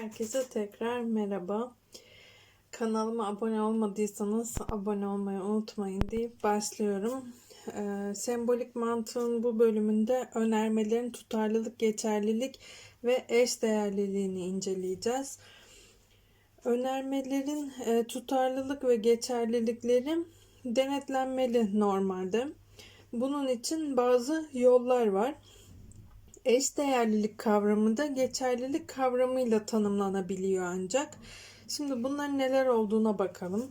Herkese tekrar merhaba. Kanalıma abone olmadıysanız abone olmayı unutmayın deyip başlıyorum. Ee, sembolik mantığın bu bölümünde önermelerin tutarlılık, geçerlilik ve eş değerliliğini inceleyeceğiz. Önermelerin e, tutarlılık ve geçerlilikleri denetlenmeli normalde. Bunun için bazı yollar var. Eşdeğerlilik kavramı da geçerlilik kavramıyla tanımlanabiliyor ancak. Şimdi bunların neler olduğuna bakalım.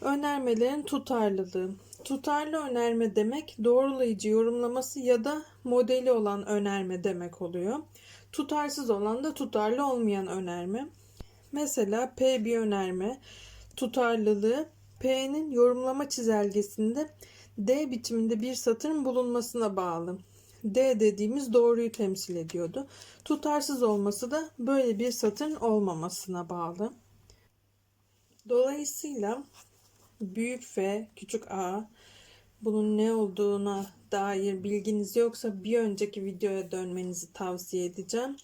Önermelerin tutarlılığı. Tutarlı önerme demek doğrulayıcı yorumlaması ya da modeli olan önerme demek oluyor. Tutarsız olan da tutarlı olmayan önerme. Mesela P bir önerme. Tutarlılığı P'nin yorumlama çizelgesinde D biçiminde bir satırın bulunmasına bağlı. D dediğimiz doğruyu temsil ediyordu. Tutarsız olması da böyle bir satırın olmamasına bağlı. Dolayısıyla büyük F, küçük a bunun ne olduğuna dair bilginiz yoksa bir önceki videoya dönmenizi tavsiye edeceğim.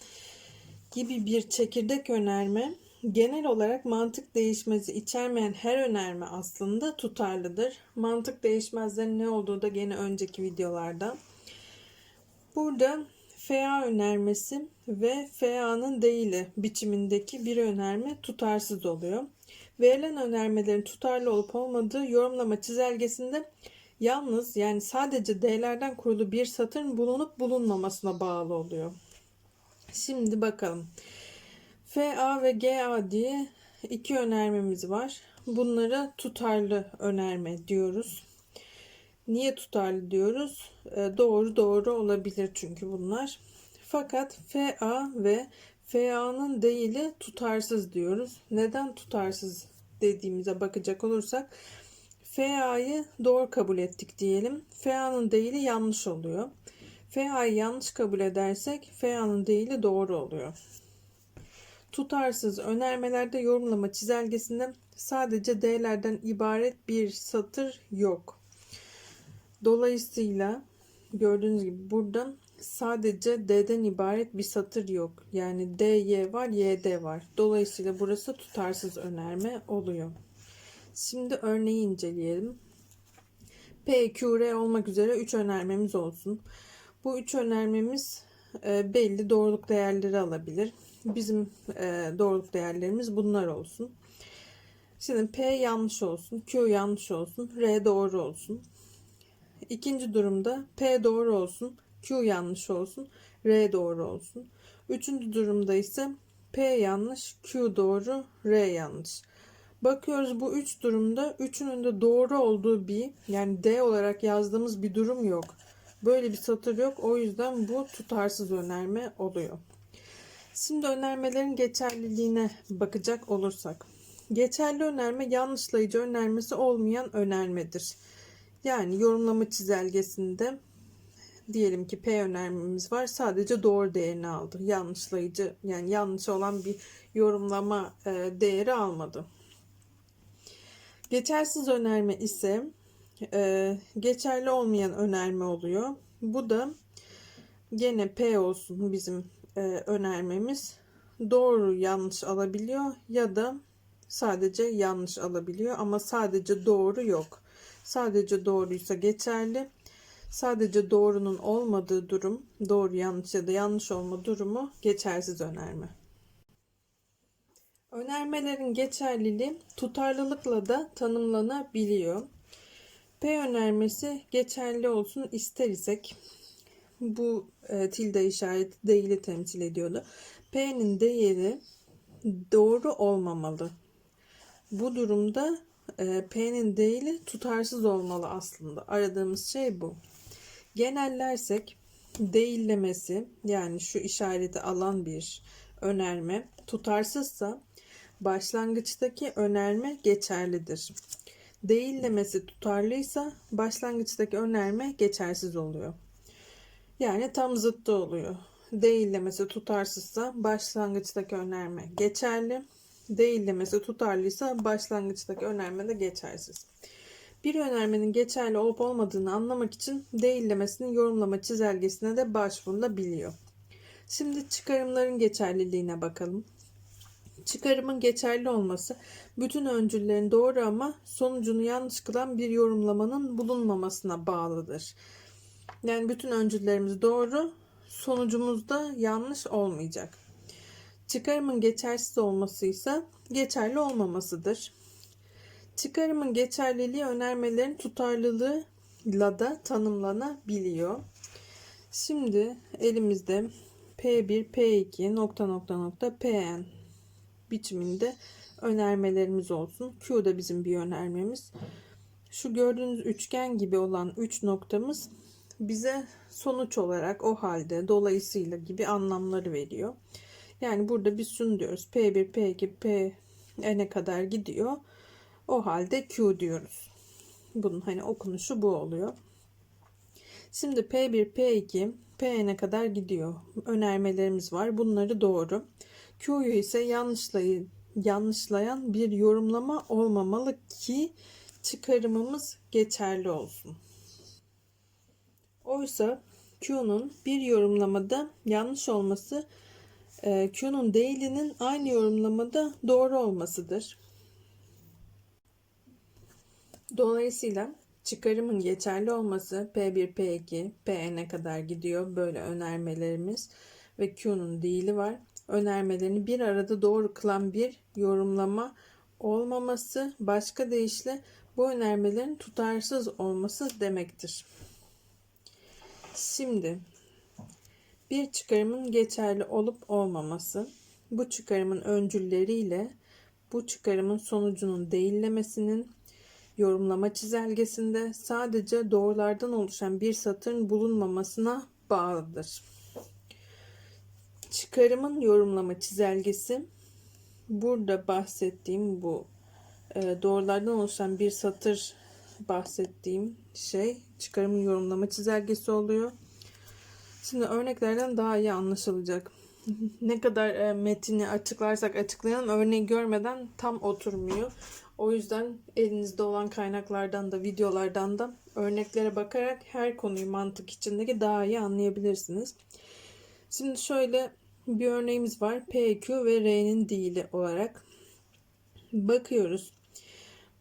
Gibi bir çekirdek önerme genel olarak mantık değişmezi içermeyen her önerme aslında tutarlıdır. Mantık değişmezlerin ne olduğu da gene önceki videolarda. Burada FA önermesi ve FA'nın değili biçimindeki bir önerme tutarsız oluyor. Verilen önermelerin tutarlı olup olmadığı yorumlama çizelgesinde yalnız yani sadece D'lerden kurulu bir satırın bulunup bulunmamasına bağlı oluyor. Şimdi bakalım. FA ve GA diye iki önermemiz var. Bunlara tutarlı önerme diyoruz. Niye tutarlı diyoruz? E, doğru doğru olabilir çünkü bunlar. Fakat FA ve FA'nın değili tutarsız diyoruz. Neden tutarsız dediğimize bakacak olursak FA'yı doğru kabul ettik diyelim. FA'nın değili yanlış oluyor. FA'yı yanlış kabul edersek FA'nın değili doğru oluyor. Tutarsız önermelerde yorumlama çizelgesinde sadece D'lerden ibaret bir satır yok. Dolayısıyla gördüğünüz gibi burada sadece D'den ibaret bir satır yok. Yani D, Y var, Y, D var. Dolayısıyla burası tutarsız önerme oluyor. Şimdi örneği inceleyelim. P, Q, R olmak üzere 3 önermemiz olsun. Bu 3 önermemiz e, belli doğruluk değerleri alabilir. Bizim e, doğruluk değerlerimiz bunlar olsun. Şimdi P yanlış olsun, Q yanlış olsun, R doğru olsun. İkinci durumda P doğru olsun, Q yanlış olsun, R doğru olsun. Üçüncü durumda ise P yanlış, Q doğru, R yanlış. Bakıyoruz bu üç durumda üçünün de doğru olduğu bir yani D olarak yazdığımız bir durum yok. Böyle bir satır yok. O yüzden bu tutarsız önerme oluyor. Şimdi önermelerin geçerliliğine bakacak olursak. Geçerli önerme yanlışlayıcı önermesi olmayan önermedir. Yani yorumlama çizelgesinde diyelim ki P önermemiz var. Sadece doğru değerini aldı. Yanlışlayıcı yani yanlış olan bir yorumlama e, değeri almadı. Geçersiz önerme ise e, geçerli olmayan önerme oluyor. Bu da gene P olsun bizim e, önermemiz. Doğru yanlış alabiliyor ya da sadece yanlış alabiliyor ama sadece doğru yok. Sadece doğruysa geçerli. Sadece doğrunun olmadığı durum, doğru yanlış ya da yanlış olma durumu geçersiz önerme. Önermelerin geçerliliği tutarlılıkla da tanımlanabiliyor. P önermesi geçerli olsun ister isek bu e, tilde işareti değili temsil ediyordu. P'nin değeri doğru olmamalı. Bu durumda e, P'nin değili tutarsız olmalı aslında. Aradığımız şey bu. Genellersek değillemesi yani şu işareti alan bir önerme tutarsızsa başlangıçtaki önerme geçerlidir. Değillemesi tutarlıysa başlangıçtaki önerme geçersiz oluyor. Yani tam zıttı oluyor. Değillemesi tutarsızsa başlangıçtaki önerme geçerli. Değillemesi tutarlıysa başlangıçtaki önerme de geçersiz. Bir önermenin geçerli olup olmadığını anlamak için değillemesinin yorumlama çizelgesine de başvurulabiliyor. Şimdi çıkarımların geçerliliğine bakalım. Çıkarımın geçerli olması bütün öncüllerin doğru ama sonucunu yanlış kılan bir yorumlamanın bulunmamasına bağlıdır. Yani bütün öncüllerimiz doğru, sonucumuz da yanlış olmayacak. Çıkarımın geçersiz olması ise geçerli olmamasıdır. Çıkarımın geçerliliği önermelerin tutarlılığıyla da tanımlanabiliyor. Şimdi elimizde P1, P2, nokta nokta nokta Pn biçiminde önermelerimiz olsun. Q da bizim bir önermemiz. Şu gördüğünüz üçgen gibi olan 3 noktamız bize sonuç olarak o halde dolayısıyla gibi anlamları veriyor. Yani burada biz şunu diyoruz. P1, P2, P'ne kadar gidiyor. O halde Q diyoruz. Bunun hani okunuşu bu oluyor. Şimdi P1, P2, P'ne kadar gidiyor. Önermelerimiz var. Bunları doğru. Q'yu ise yanlışlayın, yanlışlayan bir yorumlama olmamalı ki çıkarımımız geçerli olsun. Oysa Q'nun bir yorumlamada yanlış olması Q'nun değilinin aynı yorumlamada doğru olmasıdır. Dolayısıyla çıkarımın geçerli olması P1, P2, P'ne kadar gidiyor böyle önermelerimiz ve Q'nun değili var. Önermelerini bir arada doğru kılan bir yorumlama olmaması başka deyişle bu önermelerin tutarsız olması demektir. Şimdi bir çıkarımın geçerli olup olmaması bu çıkarımın öncülleriyle bu çıkarımın sonucunun değillemesinin yorumlama çizelgesinde sadece doğrulardan oluşan bir satırın bulunmamasına bağlıdır. Çıkarımın yorumlama çizelgesi burada bahsettiğim bu e, doğrulardan oluşan bir satır bahsettiğim şey çıkarımın yorumlama çizelgesi oluyor. Şimdi örneklerden daha iyi anlaşılacak. ne kadar e, metini açıklarsak açıklayalım örneği görmeden tam oturmuyor. O yüzden elinizde olan kaynaklardan da videolardan da örneklere bakarak her konuyu mantık içindeki daha iyi anlayabilirsiniz. Şimdi şöyle bir örneğimiz var. PQ ve R'nin değili olarak. Bakıyoruz.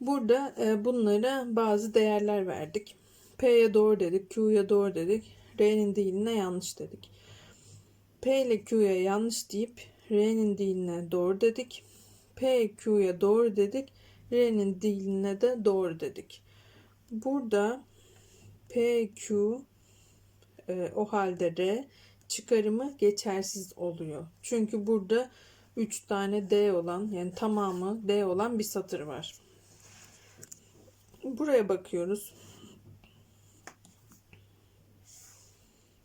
Burada e, bunlara bazı değerler verdik. P'ye doğru dedik, Q'ya doğru dedik. R'nin değiline yanlış dedik. P ile Q'ya yanlış deyip R'nin değiline doğru dedik. P, Q'ya doğru dedik. R'nin değiline de doğru dedik. Burada P, Q e, o halde R çıkarımı geçersiz oluyor. Çünkü burada 3 tane D olan yani tamamı D olan bir satır var. Buraya bakıyoruz.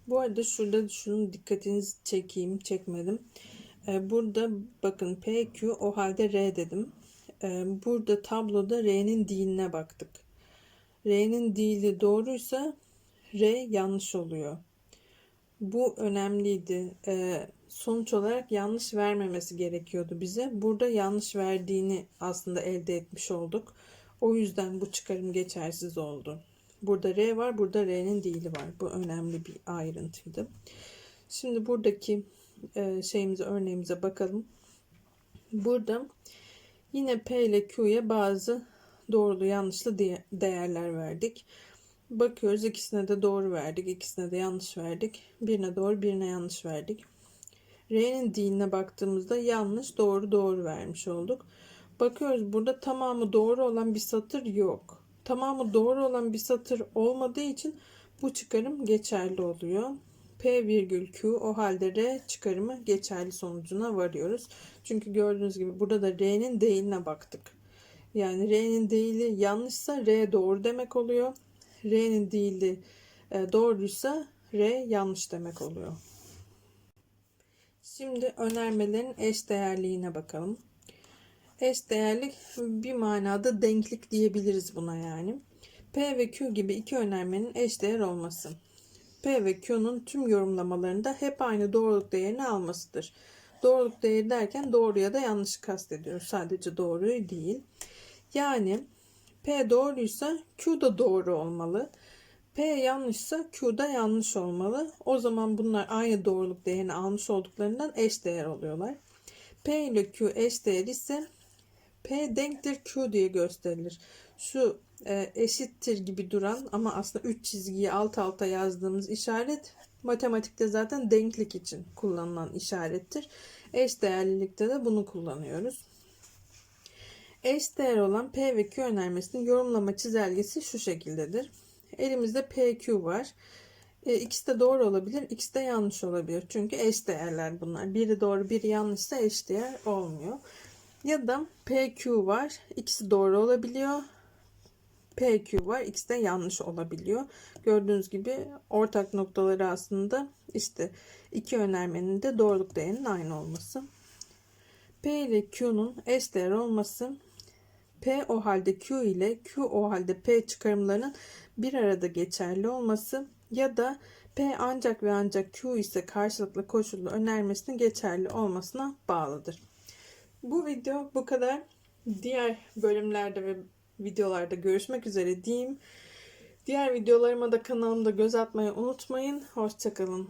Bu arada şurada şunun dikkatinizi çekeyim, çekmedim. Ee, burada bakın PQ o halde R dedim. Ee, burada tabloda R'nin diline baktık. R'nin dili doğruysa R yanlış oluyor. Bu önemliydi. Ee, sonuç olarak yanlış vermemesi gerekiyordu bize. Burada yanlış verdiğini aslında elde etmiş olduk. O yüzden bu çıkarım geçersiz oldu. Burada R var, burada R'nin değili var. Bu önemli bir ayrıntıydı. Şimdi buradaki e, şeyimize, örneğimize bakalım. Burada yine P ile Q'ya bazı doğrulu yanlışlı değerler verdik. Bakıyoruz ikisine de doğru verdik, ikisine de yanlış verdik. Birine doğru, birine yanlış verdik. R'nin diline baktığımızda yanlış, doğru, doğru vermiş olduk. Bakıyoruz burada tamamı doğru olan bir satır yok. Tamamı doğru olan bir satır olmadığı için bu çıkarım geçerli oluyor. P virgül Q o halde R çıkarımı geçerli sonucuna varıyoruz. Çünkü gördüğünüz gibi burada da R'nin değiline baktık. Yani R'nin değili yanlışsa R doğru demek oluyor. R'nin değili e, doğruysa R yanlış demek oluyor. Şimdi önermelerin eş değerliğine bakalım. Eş değerlik bir manada denklik diyebiliriz buna yani. P ve Q gibi iki önermenin eş değer olması. P ve Q'nun tüm yorumlamalarında hep aynı doğruluk değerini almasıdır. Doğruluk değeri derken doğru ya da yanlış kastediyoruz. Sadece doğruyu değil. Yani P doğruysa Q da doğru olmalı. P yanlışsa Q da yanlış olmalı. O zaman bunlar aynı doğruluk değerini almış olduklarından eş değer oluyorlar. P ile Q eşdeğer ise P denktir Q diye gösterilir. Şu e, eşittir gibi duran ama aslında 3 çizgiyi alt alta yazdığımız işaret matematikte zaten denklik için kullanılan işarettir. Eşdeğerlilikte de bunu kullanıyoruz. Eşdeğer olan P ve Q önermesinin yorumlama çizelgesi şu şekildedir. Elimizde PQ var. E, ikisi de doğru olabilir, ikisi de yanlış olabilir. Çünkü eşdeğerler bunlar. Biri doğru, biri yanlışsa eşdeğer olmuyor. Ya da PQ var, ikisi doğru olabiliyor. PQ var, ikisi de yanlış olabiliyor. Gördüğünüz gibi ortak noktaları aslında işte iki önermenin de doğruluk değerinin aynı olması. P ile Q'nun eşdeğer olması P o halde Q ile Q o halde P çıkarımlarının bir arada geçerli olması ya da P ancak ve ancak Q ise karşılıklı koşullu önermesinin geçerli olmasına bağlıdır. Bu video bu kadar. Diğer bölümlerde ve videolarda görüşmek üzere diyeyim. Diğer videolarıma da kanalımda göz atmayı unutmayın. Hoşçakalın.